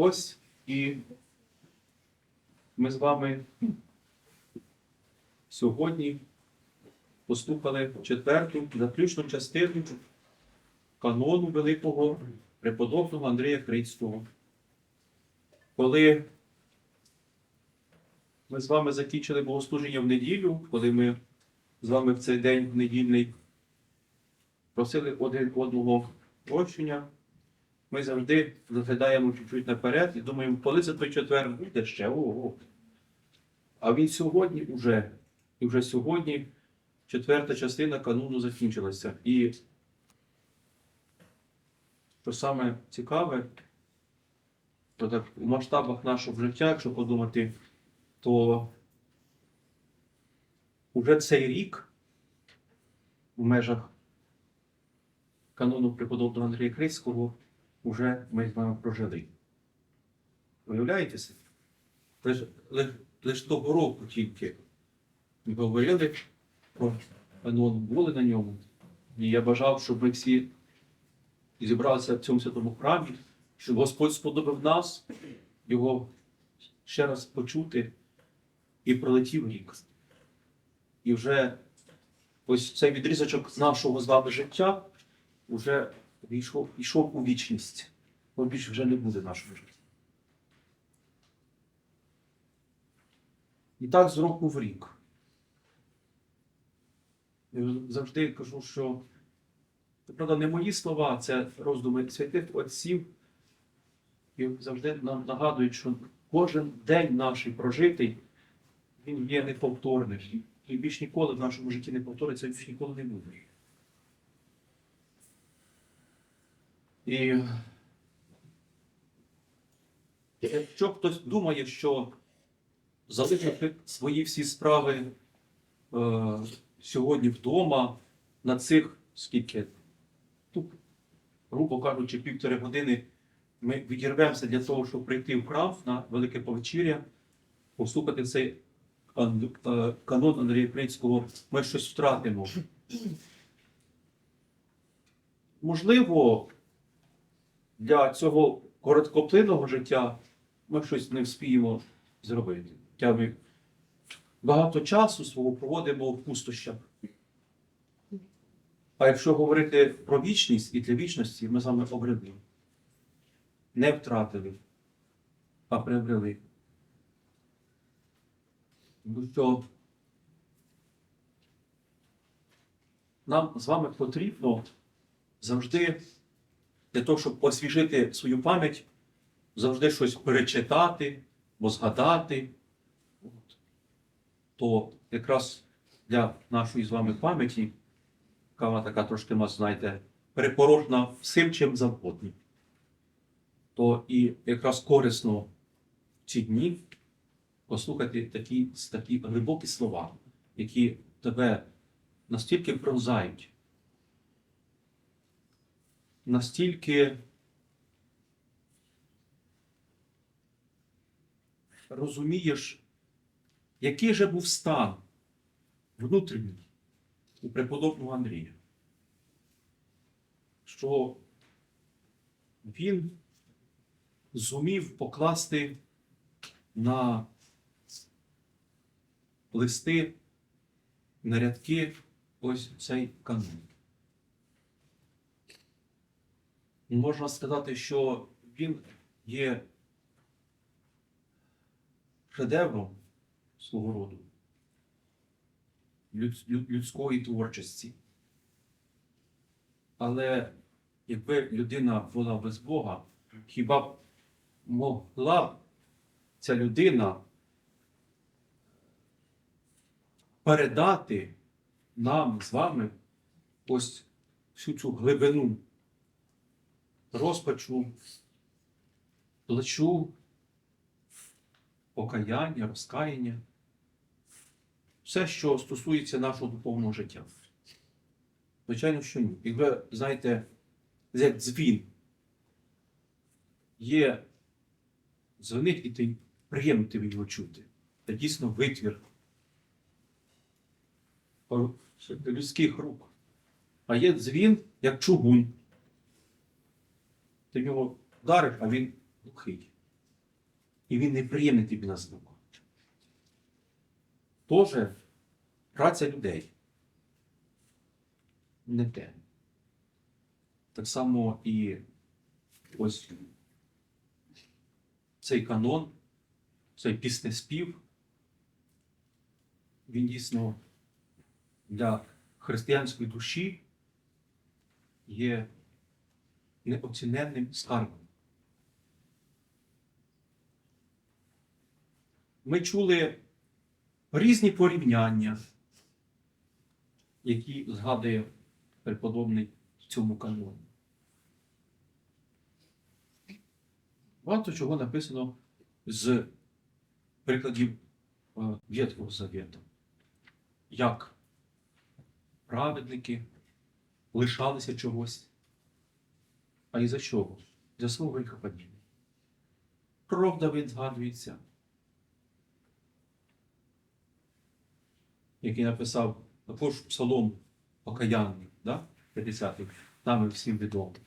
ось і ми з вами сьогодні послухали четверту заключну частину канону великого преподобного Андрія Крицького. Коли ми з вами закінчили богослужіння в неділю, коли ми з вами в цей день недільний просили один одного прощення, ми завжди заглядаємо чуть-чуть наперед і думаємо, коли це той четвер буде ще ого. А він сьогодні вже, і вже сьогодні четверта частина канону закінчилася. І що саме цікаве, то так в масштабах нашого життя, якщо подумати, то уже цей рік в межах канону преподобного Андрія Крицького вже ми з вами прожили. Уявляєте собі? Лише лиш, лиш того року тільки ми говорили про канон, були на ньому. І я бажав, щоб ми всі зібралися в цьому святому храмі, щоб Господь сподобав нас, його ще раз почути, і пролетів рік. І вже ось цей відрізочок нашого з вами життя вже війшов, йшов у вічність. Бо більше вже не буде нашого життя. І так з року в рік. Я завжди кажу, що це правда не мої слова, це роздуми святих отців. І завжди нам нагадують, що кожен день наш прожитий, він є неповторним. І більш ніколи в нашому житті не повториться, і більш ніколи не буде. І якщо хтось думає, що залишити свої всі справи е, сьогодні вдома на цих скільки, ну, грубо кажучи, півтори години ми відірвемося для того, щоб прийти в храм на Велике Повечір'я, послухати цей е, канон Андрія Крицького, ми щось втратимо. Можливо, для цього короткоплинного життя ми щось не вспіємо зробити. Ми багато часу свого проводимо в пустощах. А якщо говорити про вічність і для вічності, ми з вами обрели. Не втратили, а приобрели. Тому що нам з вами потрібно завжди для того, щоб освіжити свою пам'ять, завжди щось перечитати, бо згадати. От. То якраз для нашої з вами пам'яті, яка вона така трошки нас, знаєте, перепорожна всім чим завгодно, то і якраз корисно в ці дні послухати такі, такі глибокі слова, які тебе настільки пронзають, настільки розумієш, який же був стан внутрішній у преподобного Андрія, що він зумів покласти на листи, на рядки ось цей канон. Можна сказати, що він є шедевром свого роду люд- люд- людської творчості. Але якби людина була без Бога, хіба б могла ця людина передати нам з вами ось всю цю глибину розпачу, плачу, покаяння, розкаяння, все, що стосується нашого духовного життя. Звичайно, що ні. Якби, знаєте, як дзвін є дзвонить, і ти приємно тобі його чути. Це дійсно витвір людських рук. А є дзвін, як чугун. Ти в нього вдариш, а він глухий. і він неприємний тобі на звук. Тоже праця людей. Не те. Так само і ось цей канон, цей піснеспів, він дійсно для християнської душі є неоціненним скарбом. Ми чули різні порівняння, які згадує преподобний в цьому каноні. Багато чого написано з прикладів е, Ветхого Завіту. Як праведники лишалися чогось. А і за чого? За свого гріхопадіння. Кров Давид згадується, який написав також псалом покаянний, да? 50-й, нами всім відомий.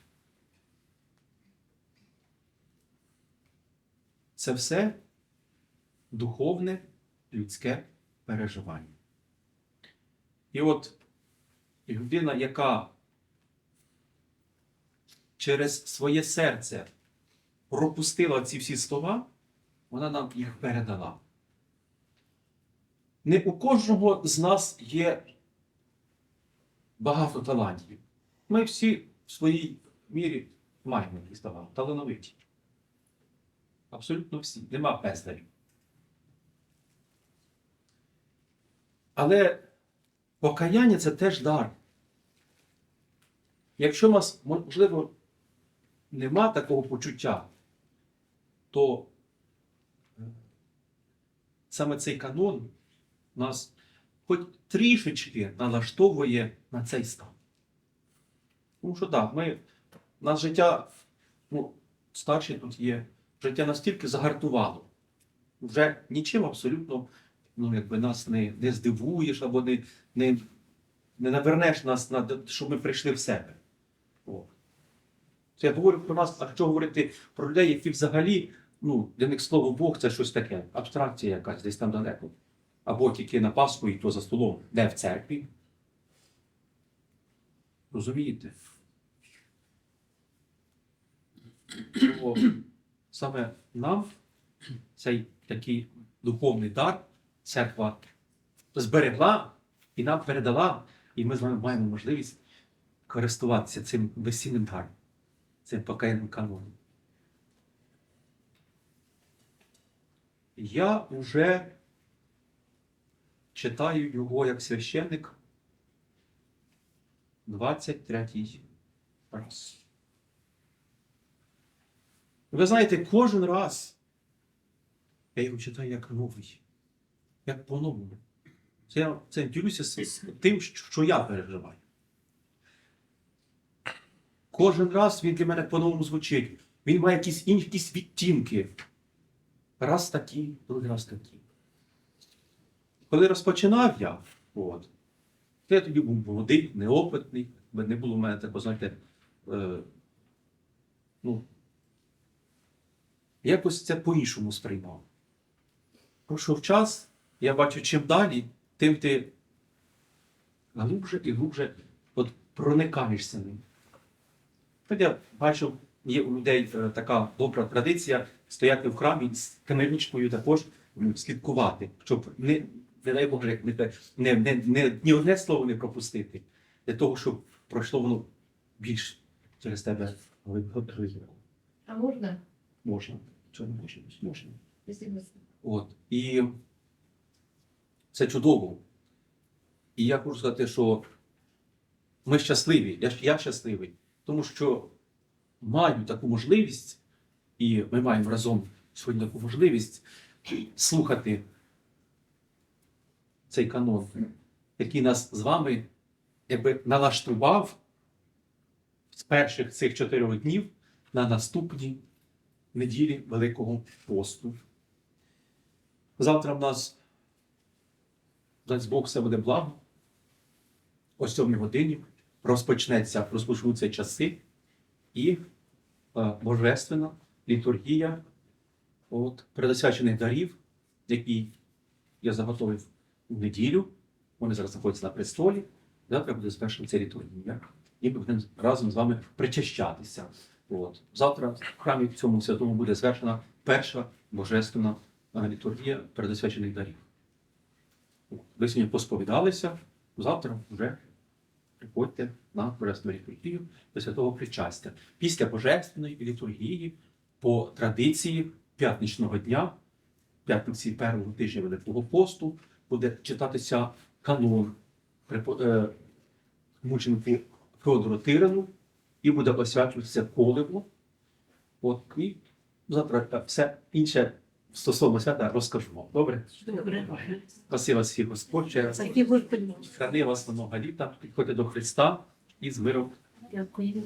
Це все духовне людське переживання. І от людина, яка через своє серце пропустила ці всі слова, вона нам їх передала. Не у кожного з нас є багато талантів. Ми всі в своїй мірі маємо якісь таланти, талановиті. Абсолютно всі. Нема бездарів. Але покаяння це теж дар. Якщо нас, можливо, нема такого почуття, то е, саме цей канон нас хоч трішечки налаштовує на цей стан. Тому що так, ми, нас життя, ну, старші тут є, життя настільки загартувало. Вже нічим абсолютно ну, якби нас не, не здивуєш або не, не, не навернеш нас, на, щоб ми прийшли в себе. О. Це я говорю про нас, а що говорити про людей, які взагалі, ну, для них слово Бог це щось таке, абстракція якась десь там далеко. Або тільки на Пасху і то за столом, де в церкві. Розумієте? То саме нам цей такий духовний дар церква зберегла і нам передала, і ми з вами маємо можливість користуватися цим безцінним даром, цим покаянним каноном. Я вже читаю його як священник 23 раз. Ви знаєте, кожен раз я його читаю як новий, як по-новому. Це я це ділюся з тим, що я переживаю. Кожен раз він для мене по-новому звучить. Він має якісь інші відтінки. Раз такі, другий раз такі. Коли розпочинав я, от, я тоді був молодий, неопитний, не було в мене такого, знаєте, е, ну, якось це по-іншому сприймав. Пройшов час, я бачу, чим далі, тим ти глубже і глубже от проникаєшся ним. От я бачив, є у людей е, така добра традиція стояти в храмі з камерничкою також слідкувати, щоб не, не дай Боже, не, не, не, не, ні одне слово не пропустити, для того, щоб пройшло воно більш через тебе глибоко. А можна? Можна. Чого не можна? Можна. От. І це чудово. І я хочу сказати, що ми щасливі, я, я щасливий, тому що маю таку можливість, і ми маємо разом сьогодні таку можливість слухати цей канон, який нас з вами якби налаштував з перших цих чотирьох днів на наступні неділі Великого посту. Завтра в нас, дасть Бог, все буде благо. О 7 годині розпочнеться, розпочнуться часи і е, божественна літургія от, передосвячених дарів, які я заготовив в неділю. Вони зараз знаходяться на престолі. Завтра буде звершена ця літургія. І ми будемо разом з вами причащатися. От. Завтра в храмі в цьому святому буде звершена перша божественна е, літургія передосвячених дарів. Ви сьогодні посповідалися, завтра вже приходьте на божественну літургію до святого причастя. Після божественної літургії по традиції п'ятничного дня, п'ятниці першого тижня Великого посту, буде читатися канон е, мученику Федору Тирану і буде освячуватися коливо. От, і завтра е, все інше стосовно свята розкажу вам. Добре? Добре. Спасибо вас всіх Господь. ще раз. Храни вас на много літа, підходьте до Христа і з миром Дякую.